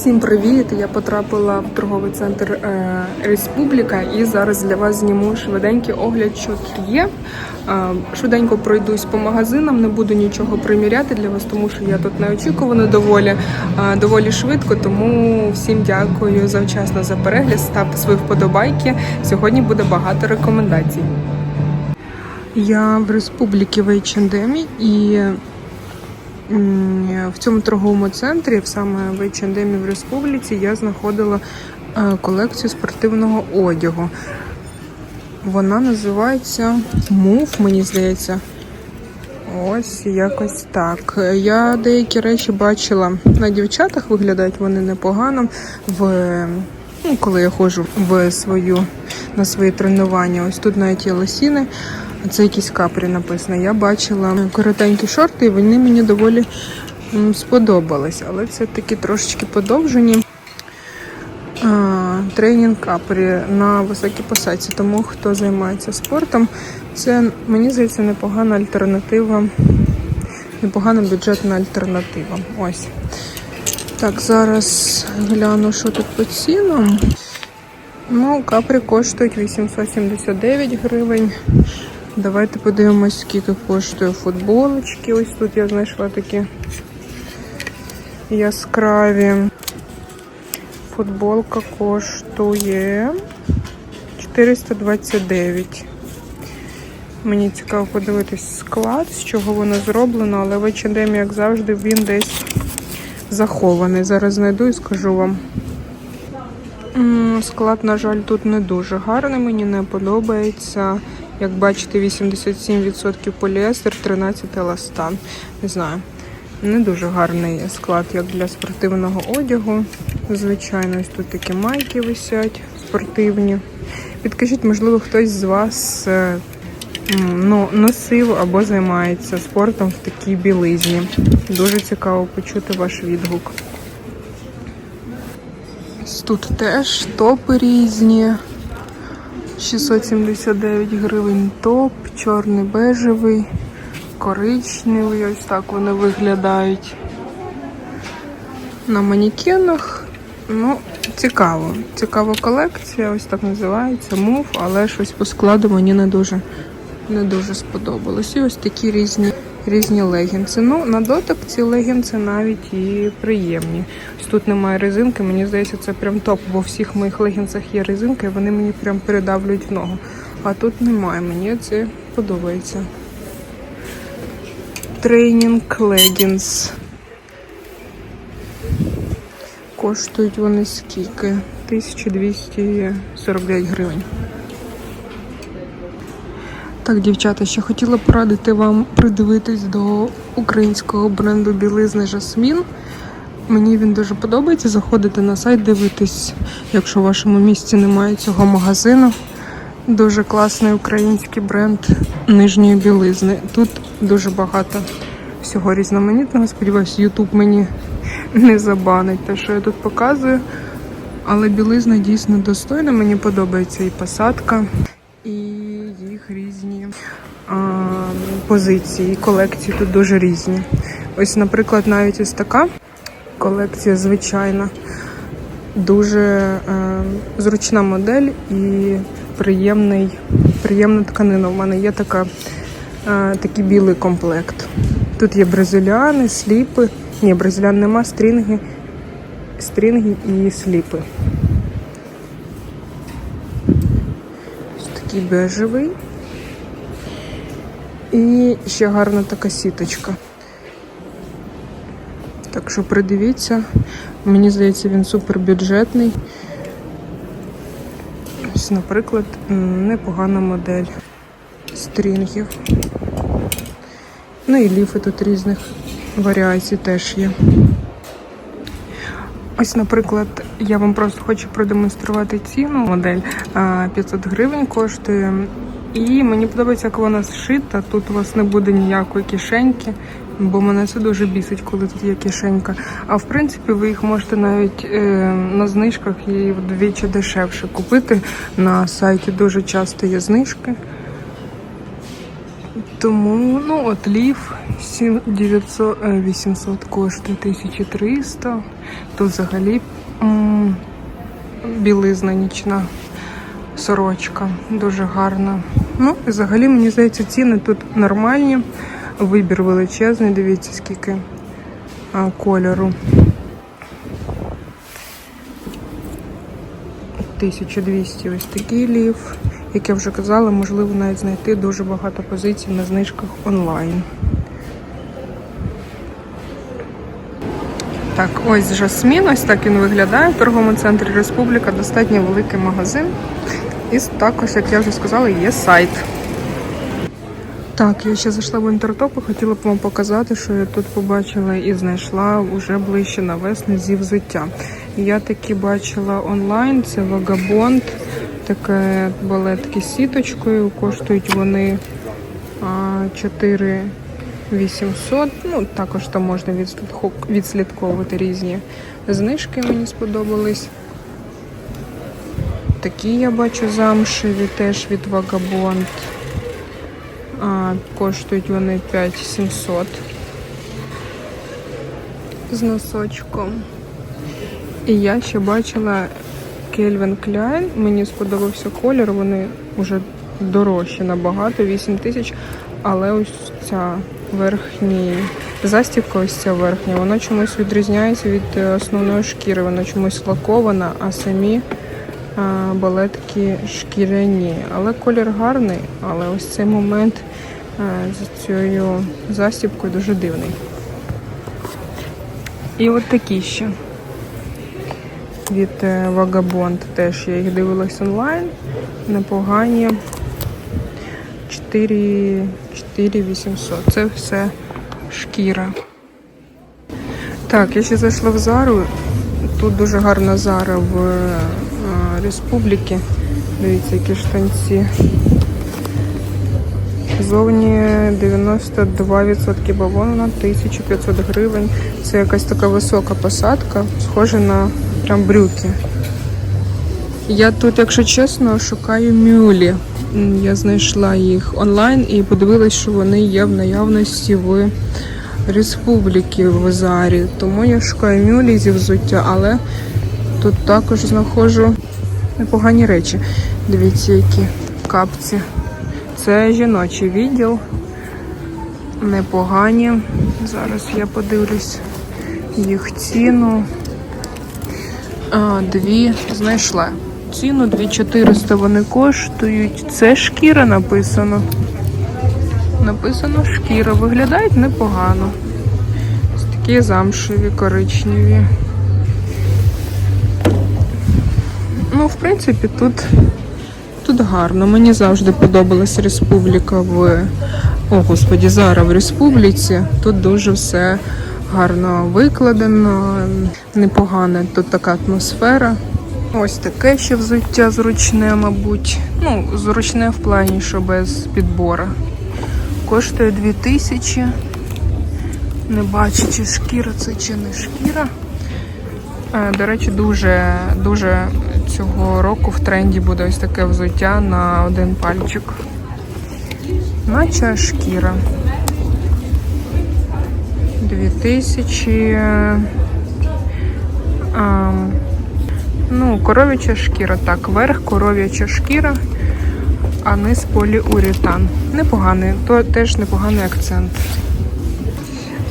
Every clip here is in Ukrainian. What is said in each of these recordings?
Всім привіт! Я потрапила в торговий центр е, Республіка і зараз для вас зніму швиденький огляд, що тут є. Е, швиденько пройдусь по магазинам, не буду нічого приміряти для вас, тому що я тут неочікувано доволі, е, доволі швидко. Тому всім дякую завчасно за перегляд. Ставте свої вподобайки. Сьогодні буде багато рекомендацій. Я в Республіки в H&M і В цьому торговому центрі, саме в H&M в Республіці, я знаходила е, колекцію спортивного одягу. Вона називається Move, мені здається. Ось якось так. Я деякі речі бачила на дівчатах, виглядають вони непогано. В, ну, коли я ходжу в свою, на свої тренування. Ось тут навіть є лосіни. Це якісь капрі написано. Я бачила коротенькі шорти, і вони мені доволі сподобались. Але це такі трошечки подовжені. Тренінг капрі на високій посадці. Тому хто займається спортом, це мені здається непогана альтернатива, непогана бюджетна альтернатива. Ось. Так, зараз гляну, що тут по цінам. Ну, капрі коштують 879 гривень. Давайте подивимось, скільки коштує футболочки. Ось тут я знайшла такі яскраві. Футболка коштує 429. Мені цікаво подивитись склад, з чого воно зроблено, але в H&M, як завжди, він десь захований. Зараз знайду і скажу вам. Склад, на жаль, тут не дуже гарний, мені не подобається. Як бачите, 87% поліестер, 13 еластан. Не знаю. Не дуже гарний склад, як для спортивного одягу. Звичайно, ось тут такі майки висять спортивні. Підкажіть, можливо, хтось з вас е, ну, носив або займається спортом в такій білизні. Дуже цікаво почути ваш відгук. Тут теж топи різні. 679 гривень топ, чорний бежевий, коричневий. Ось так вони виглядають на манекенах. Ну, цікаво. Цікава колекція, ось так називається мув, але щось по складу мені не дуже, не дуже сподобалось. І ось такі різні, різні легінси. Ну, на дотик ці легінси навіть і приємні. Ось тут немає резинки, мені здається, це прям топ, бо в всіх моїх легінсах є резинка, і вони мені прям передавлюють ногу. А тут немає, мені це подобається. Тренінг легінс. Коштують вони скільки? 1249 гривень. Так, дівчата, ще хотіла порадити вам придивитись до українського бренду білизни Жасмін. Мені він дуже подобається. Заходите на сайт, дивитись, якщо в вашому місті немає цього магазину. Дуже класний український бренд нижньої білизни. Тут дуже багато всього різноманітного. Сподіваюсь, Ютуб мені не забанить те, що я тут показую. Але білизна дійсно достойна. Мені подобається і посадка, і їх різні а, позиції, колекції тут дуже різні. Ось, наприклад, навіть ось така колекція звичайна. Дуже е, зручна модель і приємний, приємна тканина. У мене є така, е, такий білий комплект. Тут є бразиліани, сліпи. Ні, бразилян нема, стрінги, стрінги і сліпи. Ось такий бежевий. І ще гарна така сіточка. Так що придивіться. Мені здається, він супер бюджетний. Ось, наприклад, непогана модель стрінгів. Ну і ліфи тут різних варіацій теж є. Ось, наприклад, я вам просто хочу продемонструвати ціну. Модель 500 гривень коштує. І мені подобається, як вона зшита. Тут у вас не буде ніякої кишеньки, бо мене це дуже бісить, коли тут є кишенька. А в принципі, ви їх можете навіть е, на знижках і вдвічі дешевше купити. На сайті дуже часто є знижки. Тому, ну, от лів 7 900, е, 800 коштує 1300. Тут взагалі м, білизна нічна сорочка. Дуже гарна. Ну, взагалі, мені здається, ціни тут нормальні. Вибір величезний, дивіться, скільки а, кольору. 1200 ось такий лів. Як я вже казала, можливо навіть знайти дуже багато позицій на знижках онлайн. Так, ось жасмін, ось так він виглядає в торговому центрі Республіка. Достатньо великий магазин. І також, як я вже сказала, є сайт. Так, я ще зайшла в інтертоп і хотіла б вам показати, що я тут побачила і знайшла вже ближче на весну зі взуття. Я такі бачила онлайн, це вагабонд, таке балетки з сіточкою. Коштують вони а, 4 800. Ну, також там можна відслідковувати різні знижки, мені сподобались. Такі я бачу замшеві теж від Vagabond. А, коштують вони 5700 з носочком. І я ще бачила Calvin Klein. Мені сподобався колір, вони вже дорожчі набагато, 8 тисяч. Але ось ця верхня застібка, ось ця верхня, вона чомусь відрізняється від е, основної шкіри. Вона чомусь лакована, а самі балетки шкіряні. Але колір гарний, але ось цей момент а, з цією застібкою дуже дивний. І от такі ще від е, Vagabond теж я їх дивилась онлайн. Непогані. 4, 4800. Це все шкіра. Так, я ще зайшла в Зару. Тут дуже гарна Зара в е, Республіки. Дивіться, які штанці. Зовні 92% бавовна, 1500 гривень. Це якась така висока посадка, схожа на прям брюки. Я тут, якщо чесно, шукаю мюлі. Я знайшла їх онлайн і подивилась, що вони є в наявності в Республіки в Зарі. Тому я шукаю мюлі зі взуття, але тут також знаходжу непогані речі. Дивіться, які капці. Це жіночий відділ. Непогані. Зараз я подивлюсь їх ціну. А, дві знайшла. Ціну 2400 вони коштують. Це шкіра написано. Написано шкіра. Виглядають непогано. Ось такі замшеві, коричневі. Ну, в принципі, тут, тут гарно. Мені завжди подобалась республіка в. О, господі, зараз в республіці. Тут дуже все гарно викладено, непогана тут така атмосфера. Ось таке ще взуття зручне, мабуть. Ну, зручне в плані, що без підбора. Коштує 2000. Не бачу, чи шкіра це чи не шкіра. Е, До речі, дуже, дуже цього року в тренді буде ось таке взуття на один пальчик. Наче шкіра. 2000. А, ну, коров'яча шкіра. Так, верх коров'яча шкіра, а низ поліуретан. Непоганий, то теж непоганий акцент.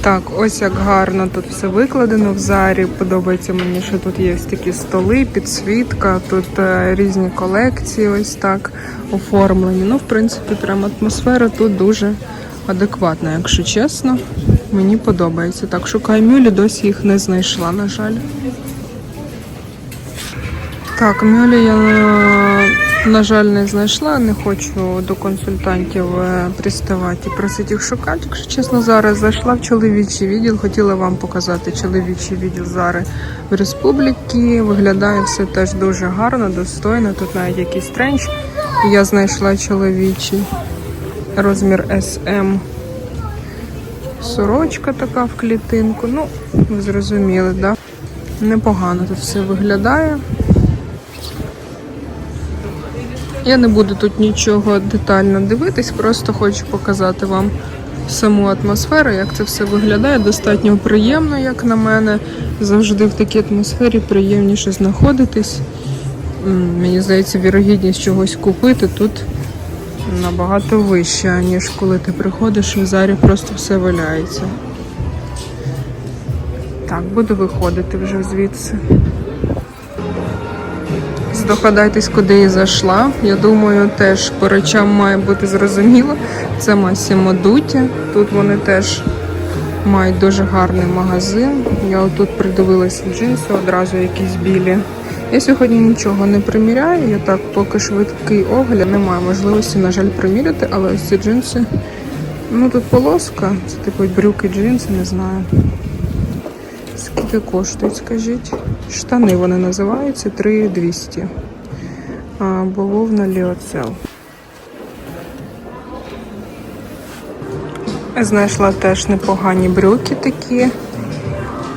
Так, ось як гарно тут все викладено в зарі. Подобається мені, що тут є такі столи, підсвітка, тут е, різні колекції, ось так оформлені. Ну, в принципі, прям атмосфера тут дуже адекватна, якщо чесно. Мені подобається. Так, шукаю мюлі, досі їх не знайшла, на жаль. Так, мюлі я, е, на жаль, не знайшла. Не хочу до консультантів е, приставати і просити їх шукати. Якщо чесно, зараз зайшла в чоловічий відділ. Хотіла вам показати чоловічий відділ зараз в республіки. Виглядає все теж дуже гарно, достойно. Тут навіть якийсь тренч. Я знайшла чоловічий розмір SM. Сорочка така в клітинку. Ну, ви зрозуміли, да? Непогано тут все виглядає. Я не буду тут нічого детально дивитись, просто хочу показати вам саму атмосферу, як це все виглядає. Достатньо приємно, як на мене. Завжди в такій атмосфері приємніше знаходитись. Мені здається, вірогідність чогось купити тут набагато вища, ніж коли ти приходиш і в зарі просто все валяється. Так, буду виходити вже звідси. Здогадайтесь, куди я зайшла. Я думаю, теж по речам має бути зрозуміло. Це Massimo Dutti. Тут вони теж мають дуже гарний магазин. Я отут придивилася джинси, одразу якісь білі. Я сьогодні нічого не приміряю, я так поки швидкий огляд. Немає можливості, на жаль, приміряти, але ось ці джинси. Ну тут полоска, це типу брюки, джинси, не знаю. Скільки коштують, скажіть? Штани вони називаються 3200. А, бавовна Ліоцел. Знайшла теж непогані брюки такі.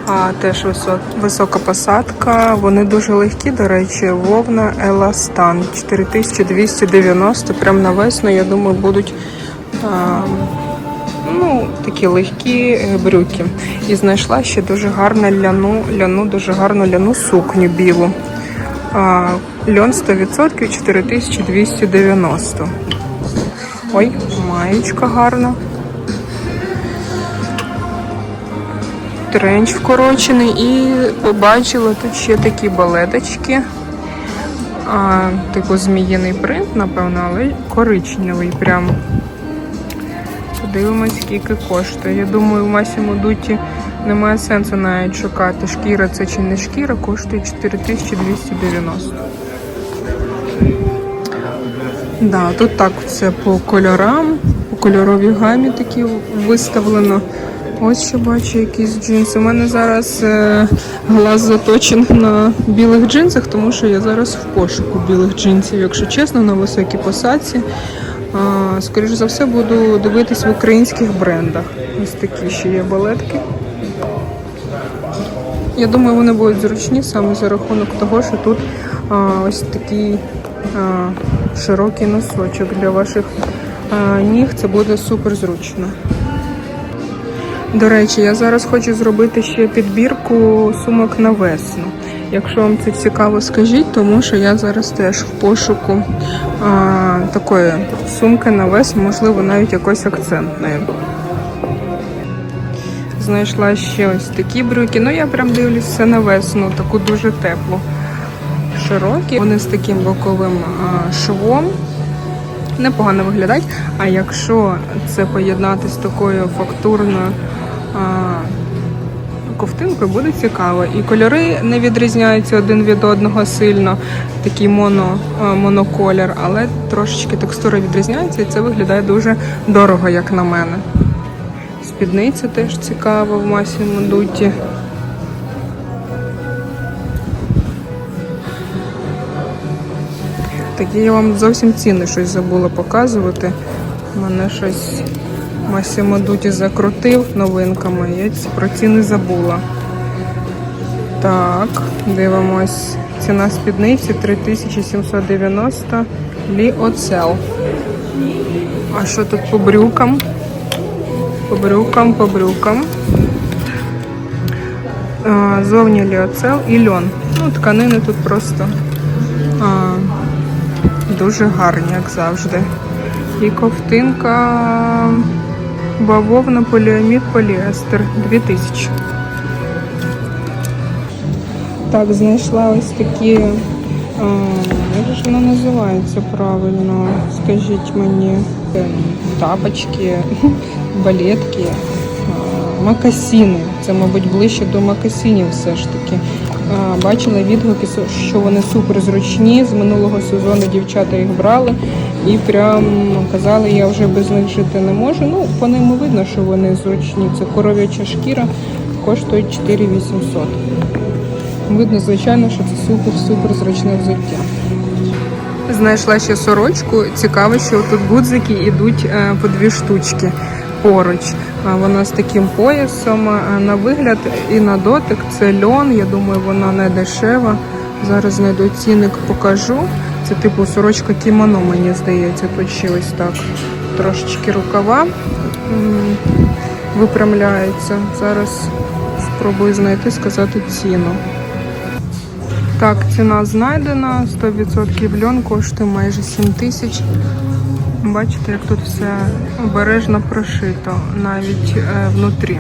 А, теж висок, висока посадка. Вони дуже легкі, до речі, вовна Еластан 4290. Прям на весну, я думаю, будуть а, ну, такі легкі е, брюки. І знайшла ще дуже гарну ляну, ляну, дуже гарну ляну сукню білу. А, льон 100% 4290. Ой, маєчка гарна. Тренч вкорочений і побачила тут ще такі балеточки. А, типу зміїний принт, напевно, але коричневий прям. Подивимось, скільки коштує. Я думаю, в Масіму Дуті немає сенсу навіть шукати, шкіра це чи не шкіра, коштує 4290. Да, тут так все по кольорам, по кольоровій гамі такі виставлено. Ось ще бачу якісь джинси. У мене зараз е, глаз заточений на білих джинсах, тому що я зараз в пошуку білих джинсів, якщо чесно, на високій посадці. А, скоріш за все, буду дивитись в українських брендах. Ось такі ще є балетки. Я думаю, вони будуть зручні саме за рахунок того, що тут а, ось такий а, широкий носочок для ваших а, ніг. Це буде супер зручно. До речі, я зараз хочу зробити ще підбірку сумок на весну. Якщо вам це цікаво, скажіть, тому що я зараз теж в пошуку а, такої сумки на весну, можливо, навіть якось акцентної. Знайшла ще ось такі брюки. Ну, я прям дивлюся на весну, таку дуже теплу. Широкі. Вони з таким боковим а, швом. Непогано виглядають. А якщо це поєднати з такою фактурною а, ковтинкою, буде цікаво. І кольори не відрізняються один від одного сильно, такий моно, моноколір, але трошечки текстура відрізняється і це виглядає дуже дорого, як на мене. Спідниця теж цікава в масі дуті. Такі я вам зовсім ціни щось забула показувати. У Мене щось Масімо Дуті закрутив новинками. Я ці- про ціни забула. Так, дивимось. Ціна спідниці 3790 ліоцел. А що тут по брюкам? По брюкам, по брюкам. А, Зовні ліоцел і льон. Ну, тканини тут просто а, дуже гарні, як завжди. І ковтинка бавовна поліамід поліестер 2000. Так, знайшла ось такі. А, як ж воно називається правильно? Скажіть мені. Е, Тапочки, балетки, макасіни. Це, мабуть, ближче до макасінів все ж таки. Бачила відгуки, що вони супер зручні. З минулого сезону дівчата їх брали і прям казали, я вже без них жити не можу. Ну, по ним видно, що вони зручні. Це коров'яча шкіра, коштують 4800. Видно, звичайно, що це супер-супер зручне взуття. Знайшла ще сорочку. Цікаво, що тут гудзики йдуть е, по дві штучки поруч. Вона з таким поясом на вигляд і на дотик. Це льон. Я думаю, вона не дешева. Зараз знайду цінник, покажу. Це типу сорочка кімоно, мені здається. Тут ще ось так. Трошечки рукава м, випрямляються. Зараз спробую знайти, сказати ціну. Так, ціна знайдена, 100% льон коштує майже 7 тисяч. Бачите, як тут все обережно прошито, навіть е, внутрі.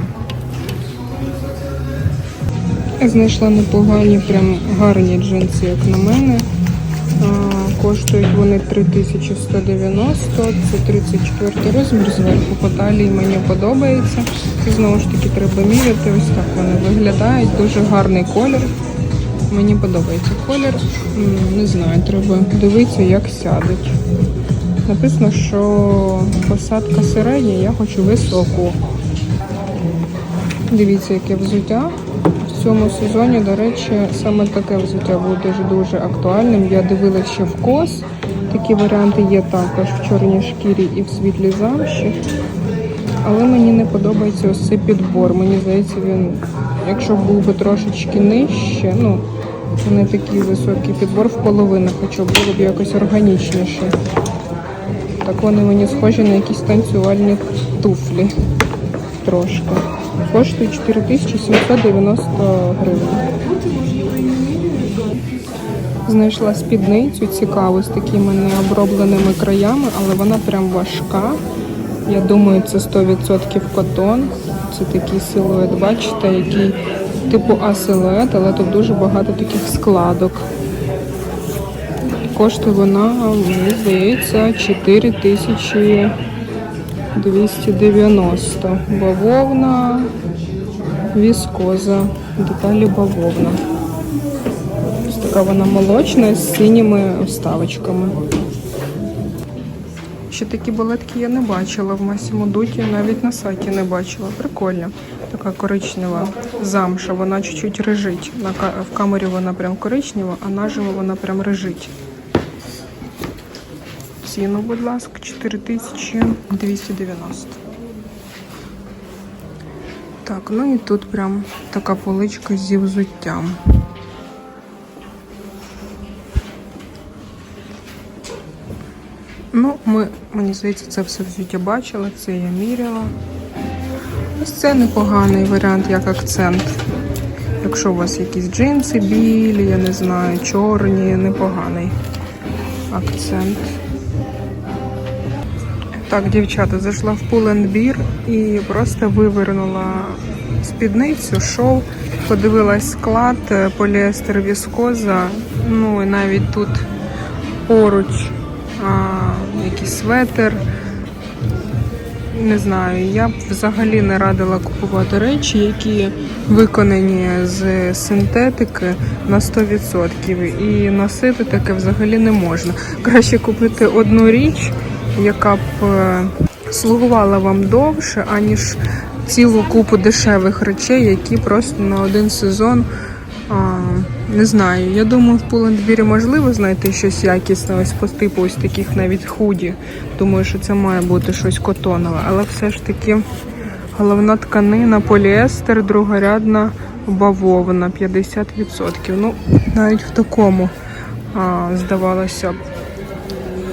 Знайшла непогані, прям гарні джинси, як на мене. А, Коштують вони 3190, це 34 розмір зверху по талії мені подобається. Знову ж таки, треба міряти. Ось так вони виглядають. Дуже гарний колір. Мені подобається колір. Не знаю, треба дивитися, як сядуть. Написано, що посадка середня, я хочу високу. Дивіться, яке взуття. В цьому сезоні, до речі, саме таке взуття буде дуже-дуже актуальним. Я дивилася ще в кос. Такі варіанти є також в чорній шкірі і в світлій замші. Але мені не подобається ось цей підбор. Мені здається, він, якщо був би трошечки нижче, ну, не такий високий підбор в половину, хоча було б якось органічніше. Так вони мені схожі на якісь танцювальні туфлі. Трошки. Коштує 4790 гривень. Знайшла спідницю цікаву з такими необробленими краями, але вона прям важка. Я думаю, це 100% котон. Це такий силует, бачите, який типу А-силует, але тут дуже багато таких складок. Коштує вона, мені здається, 4290. Бавовна, віскоза, деталі бавовна. Ось така вона молочна з синіми вставочками. Ще такі балетки я не бачила в Масімо Дуті, навіть на сайті не бачила. Прикольно. Така коричнева замша, вона чуть-чуть рижить. В камері вона прям коричнева, а наживо вона прям рижить. Ціну, будь ласка, 4290. Так, ну і тут прям така поличка зі взуттям. Ну, ми, мені здається, це все взуття бачили, це я міряла. Ось це непоганий варіант як акцент. Якщо у вас якісь джинси білі, я не знаю, чорні, непоганий акцент. Так, дівчата, зайшла в Pull&Bear і просто вивернула спідницю, шов, подивилась склад, е, поліестер віскоза, ну і навіть тут поруч а, якийсь светер. Не знаю, я б взагалі не радила купувати речі, які виконані з синтетики на 100%. І носити таке взагалі не можна. Краще купити одну річ, яка б е, слугувала вам довше, аніж цілу купу дешевих речей, які просто на один сезон. Не знаю, я думаю, в Пулендбірі можливо знайти щось якісне, ось по типу ось таких навіть худі. Думаю, що це має бути щось котонове, але все ж таки головна тканина, поліестер, другорядна бавовна, 50%. Ну, навіть в такому, а, здавалося б,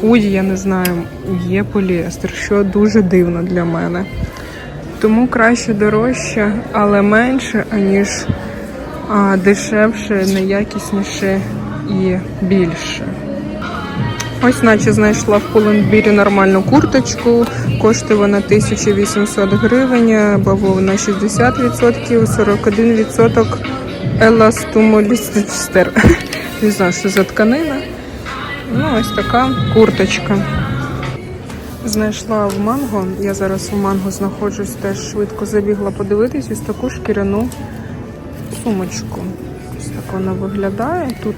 худі, я не знаю, є поліестер, що дуже дивно для мене. Тому краще дорожче, але менше, аніж а, дешевше, неякісніше і більше. Ось наче знайшла в Пулендбірі нормальну курточку. Коштує вона 1800 гривень, бавовна 60%, 41% еластомолістер. Не знаю, що за тканина. Ну, ось така курточка. Знайшла в манго. Я зараз у манго знаходжусь, теж швидко забігла подивитись ось таку шкіряну сумочку. Ось так вона виглядає. Тут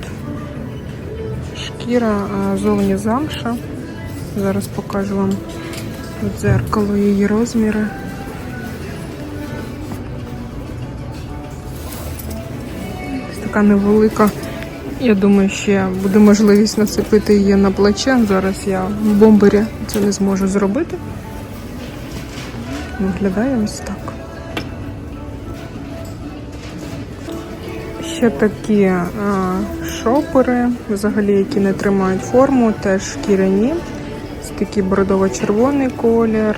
шкіра зовні замша. Зараз покажу вам в дзеркало її розміри. Ось така невелика. Я думаю, ще буде можливість нацепити її на плече. Зараз я в бомбері це не зможу зробити. Виглядає ось так. Ще такі а, шопери, взагалі, які не тримають форму, теж шкіряні. Ось такий бордово-червоний колір,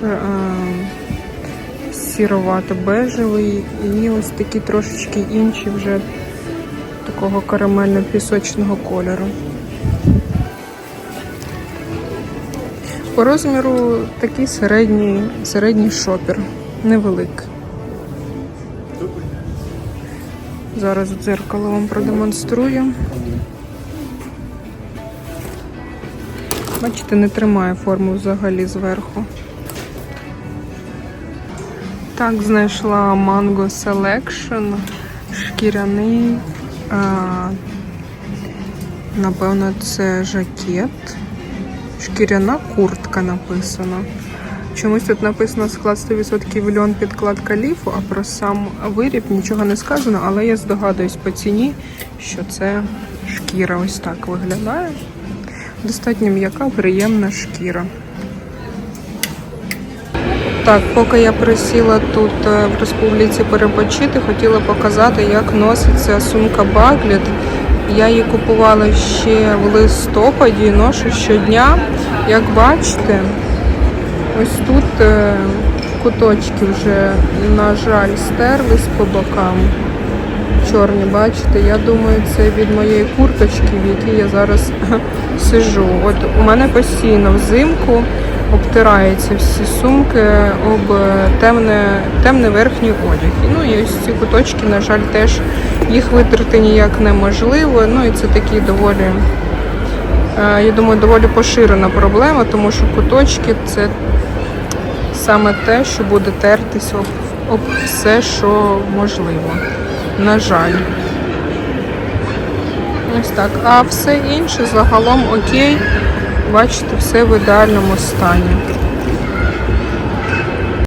сіровато-бежевий і ось такі трошечки інші вже такого карамельно-пісочного кольору. По розміру такий середній, середній шопер, невеликий. Зараз дзеркало вам продемонструю. Бачите, не тримає форму взагалі зверху. Так, знайшла Mango Selection, шкіряний. Напевно, це жакет. Шкіряна куртка написана. Чомусь тут написано склад 100% льон підкладка ліфу, а про сам виріб нічого не сказано, але я здогадуюсь по ціні, що це шкіра ось так виглядає. Достатньо м'яка, приємна шкіра. Так, поки я присіла тут е, в республіці перепочити, хотіла показати, як носиться сумка Багліт. Я її купувала ще в листопаді, ношу щодня. Як бачите, ось тут е, куточки вже, на жаль, стерлись по бокам. Чорні, бачите, я думаю, це від моєї курточки, в якій я зараз сижу. От у мене постійно взимку обтираються всі сумки об темне, темний верхній одяг. Ну і ось ці куточки, на жаль, теж їх витерти ніяк неможливо. Ну і це такі доволі, е, я думаю, доволі поширена проблема, тому що куточки це саме те, що буде тертись об, об все, що можливо. На жаль. Ось так. А все інше загалом окей. Бачите, все в ідеальному стані.